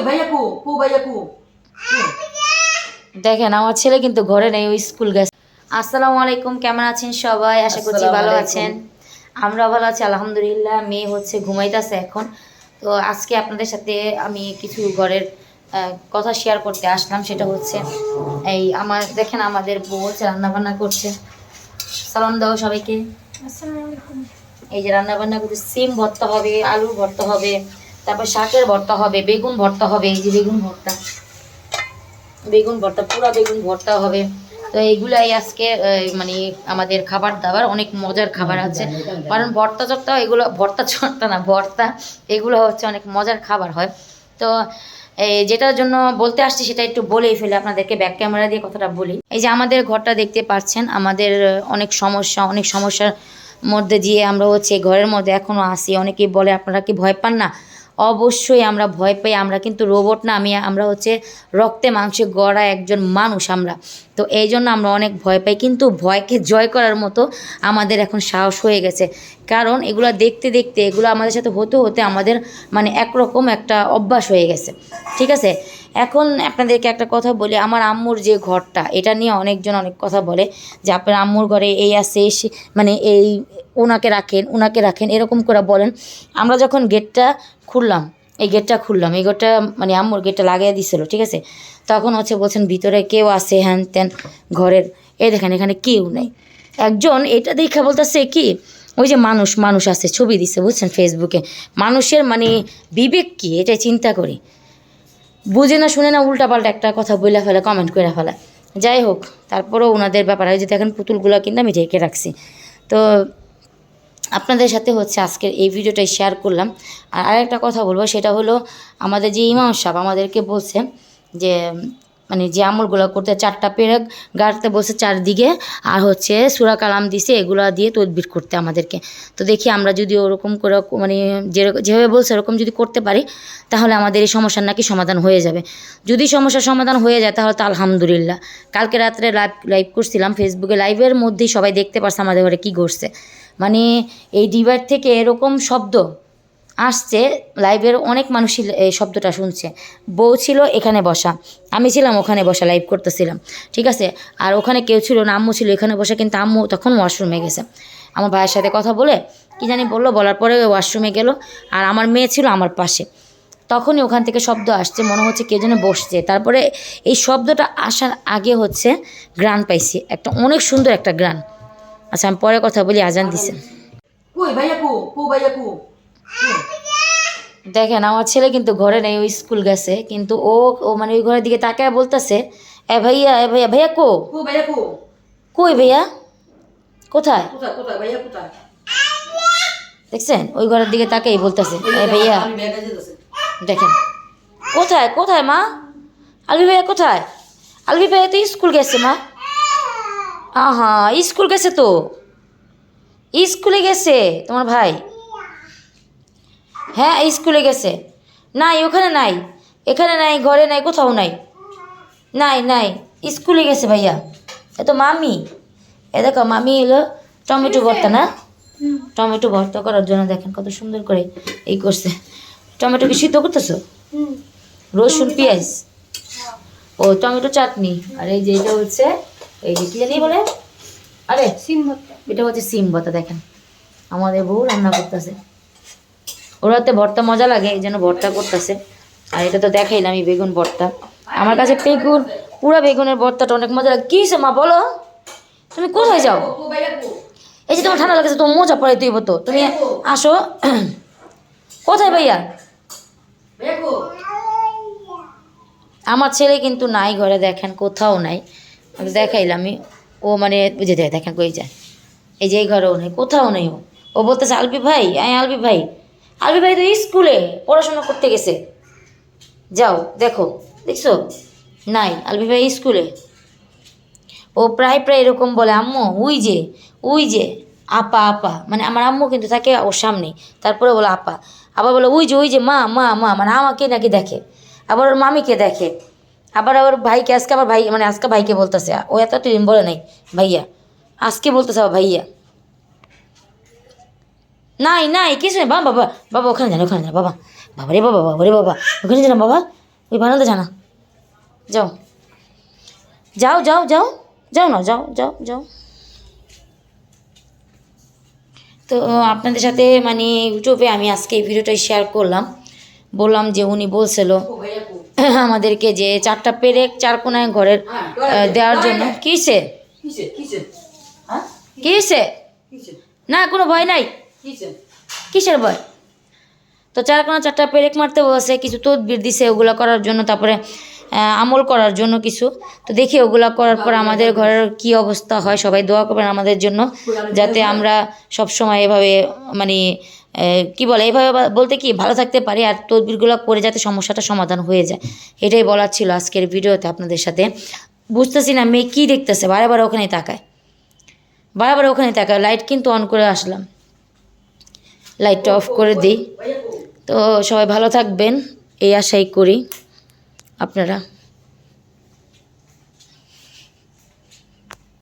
কই ভাইয়া কো কো ভাইয়া কো। দেখেন আমার ছেলে কিন্তু ঘরে নেই ওই স্কুল গেছে। আসসালামু আলাইকুম কেমন আছেন সবাই? আশা করছি ভালো আছেন। আমরা ভালো আছি আলহামদুলিল্লাহ মেয়ে হচ্ছে ঘুমাইতেছে এখন। তো আজকে আপনাদের সাথে আমি কিছু ঘরের কথা শেয়ার করতে আসলাম সেটা হচ্ছে এই আমার দেখেন আমাদের বউ হচ্ছে রান্নাবান্না করছে। সালাম দাও সবাইকে। এই যে রান্না বান্না করতে সিম ভর্তা হবে আলুর ভর্তা হবে তারপর শাকের ভর্তা হবে, বেগুন ভর্তা হবে, এই যে বেগুন ভর্তা। বেগুন ভর্তা, পুরো বেগুন ভর্তা হবে। তো এইগুলাই আজকে মানে আমাদের খাবার দাবার, অনেক মজার খাবার আছে। কারণ ভর্তা চর্তা এগুলো, ভর্তা চর্তা না, ভর্তা, এগুলো হচ্ছে অনেক মজার খাবার হয়। তো এই যেটার জন্য বলতে আসছি সেটা একটু বলেই ফেলে, আপনাদেরকে ব্যাক ক্যামেরা দিয়ে কথাটা বলি। এই যে আমাদের ঘরটা দেখতে পাচ্ছেন, আমাদের অনেক সমস্যা, অনেক সমস্যার মধ্যে দিয়ে আমরা হচ্ছে ঘরের মধ্যে এখনও আসি অনেকেই বলে, আপনারা কি ভয় পান না? অবশ্যই আমরা ভয় পাই আমরা কিন্তু রোবট না, আমি, আমরা হচ্ছে রক্তে মাংসে গড়া একজন মানুষ আমরা। তো এই জন্য আমরা অনেক ভয় পাই, কিন্তু ভয়কে জয় করার মতো আমাদের এখন সাহস হয়ে গেছে। কারণ এগুলো দেখতে দেখতে, এগুলো আমাদের সাথে হতে হতে আমাদের মানে একরকম একটা অভ্যাস হয়ে গেছে। ঠিক আছে? এখন আপনাদেরকে একটা কথা বলি, আমার আম্মুর যে ঘরটা, এটা নিয়ে অনেকজন অনেক কথা বলে যে আপনার আম্মুর ঘরে এই আছে মানে এই ওনাকে রাখেন ওনাকে রাখেন, এরকম করে বলেন। আমরা যখন গেটটা খুললাম, এই গেটটা খুললাম, এই গেটটা মানে আম্মুর গেটটা লাগিয়ে দিছিল, ঠিক আছে? তখন হচ্ছে বলছেন, ভিতরে কেউ আছে, হ্যান ত্যান, ঘরের, এই দেখেন এখানে কেউ নেই। একজন এটা দেখা বলতেছে কি, ওই যে মানুষ মানুষ আছে, ছবি দিচ্ছে বুঝছেন ফেসবুকে। মানুষের মানে বিবেক কি এটা চিন্তা করি। বুঝে না, শুনে না, উল্টাপাল্টা একটা কথা বইলা ফেলে কমেন্ট করে ফেলে। যাই হোক, তারপরেও ওনাদের ব্যাপারে যে দেখেন পুতুলগুলো কিন্তু আমি ঢেকে রাখছি। তো আপনাদের সাথে হচ্ছে আজকের এই ভিডিওটাই শেয়ার করলাম। আর আরেকটা কথা বলব, সেটা হলো আমাদের যে ইমাম সাহেব আমাদেরকে বলছে যে মানে যে আমলগুলো করতে চারটা পেরেক গাড়তে বসে চারদিকে, আর হচ্ছে সুরা কালাম দিছে, এগুলো দিয়ে তদবির করতে আমাদেরকে। তো দেখি আমরা যদি ওরকম করে মানে যেভাবে বলছে ওরকম যদি করতে পারি, তাহলে আমাদের এই সমস্যার নাকি সমাধান হয়ে যাবে। যদি সমস্যার সমাধান হয়ে যায়, তাহলে তো আলহামদুলিল্লাহ। কালকে রাত্রে লাইভ লাইভ করছিলাম ফেসবুকে লাইভের মধ্যেই সবাই দেখতে পারছে আমাদের ঘরে কী ঘটছে। মানে এই ডিভাইস থেকে এরকম শব্দ আসছে লাইভের অনেক মানুষই এই শব্দটা শুনছে। বউ ছিল এখানে বসা, আমি ছিলাম ওখানে বসা লাইভ করতেছিলাম, ঠিক আছে? আর ওখানে কেউ ছিল না, আম্মু ছিল এখানে বসা, কিন্তু আম্মু তখন ওয়াশরুমে গেছে। আমার ভাইয়ের সাথে কথা বলে, কি জানি বলল, বলার পরে ওয়াশরুমে গেল, আর আমার মেয়ে ছিল আমার পাশে। তখনই ওখান থেকে শব্দ আসছে, মনে হচ্ছে কে যেন বসছে। তারপরে এই শব্দটা আসার আগে হচ্ছে, গ্রান পাইছি, একটা অনেক সুন্দর একটা গ্রান। আচ্ছা আমি পরে কথা বলি আজান দিছে। কই ভাইয়া কো কো ভাইয়া কো? দেখেন আমার ছেলে কিন্তু ঘরে নেই ওই স্কুল গেছে কিন্তু ও ও মানে ওই ঘরের দিকে তাকায় বলতেছে এ ভাইয়া এ ভাইয়া ভাইয়া কো? কই ভাইয়া? কোথায়? কোথায় কোথায় ভাইয়া কোথায়? দেখছেন? ওই ঘরের দিকে তাকেই বলতেছে এ ভাইয়া। দেখেন। কোথায় কোথায় মা? আলবি ভাইয়া কোথায়? আলবি ভাইয়া তো স্কুল গেছে মা। আহা স্কুল গেছে তো? স্কুলে গেছে তোমার ভাই? হ্যাঁ স্কুলে গেছে। নাই ওখানে নাই। এখানে নাই ঘরে নাই কোথাও নাই। নাই নাই স্কুলে গেছে ভাইয়া। এ তো মামি। এ দেখো মামি এলো টমেটো ভর্তা না? টমেটো ভর্তা করার জন্য দেখেন কত সুন্দর করে এই করছে। টমেটো কি সিদ্ধ করতেছো? রসুন পেঁয়াজ। ও টমেটো চাটনি। আর এই যে এটা হচ্ছে এই যে কি জানি বলে? আরে সিম ভর্তা। এটা হচ্ছে সিম ভর্তা দেখেন। আমাদের বউ রান্না করতেছে। ওরাতে ভর্তা মজা লাগে এই জন্য ভর্তা করতেছে। আর এটা তো দেখাইলাম আমি বেগুন ভর্তা। আমার কাছে বেগুন পুরা বেগুনের ভর্তাটা অনেক মজা লাগে। কী মা বলো? তুমি কোথায় যাও? এই যে তোমার ঠান্ডা লাগছে তোমার মোজা পরে তুই তো। তুমি আসো। কোথায় ভাইয়া? আমার ছেলে কিন্তু নাই ঘরে দেখেন কোথাও নাই। আমি দেখাইলাম আমি ও মানে বুঝে দেয় দেখেন কই যায় এই যে এই ঘরেও নেই, কোথাও নেই ও। ও বলতেছে, আলবি ভাই, আয় আলবি ভাই। আলবি ভাই তো স্কুলে পড়াশোনা করতে গেছে। যাও, দেখো, দেখছ? নাই, আলবি ভাই স্কুলে। ও প্রায় প্রায় এরকম বলে, আম্মু উই যে উই যে, আপা আপা। মানে আমার আম্মু কিন্তু থাকে ওর সামনে। তারপরে বলে, আপা। আবার বলে উই যে উই যে, মা মা মা। মানে আমাকে নাকি দেখে। আবার ওর মামিকে দেখে। আবার আবার ভাইকে, আজকে আবার ভাই মানে আজকে ভাইকে বলতেছে, ও এত দিন বলে নাই, ভাইয়া, আজকে বলতেছে আবার ভাইয়া। নাই নাই, কিছু নেই, বাবা বাবা বাবা, ওখানে যান ওখানে যান, বাবা বাবা রে বাবা বাবা রে বাবা, ওখানে যান বাবা, ওই বারান্দা জানা যাও যাও যাও যাও যাও না, যাও যাও যাও। তো আপনাদের সাথে মানে ইউটিউবে আমি আজকে এই ভিডিওটা শেয়ার করলাম। বললাম যে উনি বলছিল আমাদেরকে যে চারটা পেরেক চার কোনায় ঘরের হ্যাঁ, দেওয়ার জন্য। কিসে? কিসে কিসে? হ্যাঁ? কিসে? কিসে? না কোনো ভয় নাই। কিসে? কিসের ভয়? তো চার কোনা চারটা পেরেক মারতে বসে কিছু তদবির দিছে ওগুলো করার জন্য তারপরে আমল করার জন্য কিছু। তো দেখি ওগুলো করার পর আমাদের ঘরের কি অবস্থা হয় সবাই দোয়া করবেন আমাদের জন্য যাতে আমরা সব সময় এভাবে মানে কি বলে, এভাবে বলতে কি, ভালো থাকতে পারি আর তদবিরগুলো করে যাতে সমস্যাটা সমাধান হয়ে যায়। এটাই বলার ছিল আজকের ভিডিওতে আপনাদের সাথে। বুঝতেছি না, মেয়ে কী দেখতেছে? বারে ওখানেই তাকায়। বারে বারে ওখানে তাকায়। লাইট কিন্তু অন করে আসলাম। লাইটটা অফ করে দিই। তো সবাই ভালো থাকবেন। এই আশাই করি আপনারা।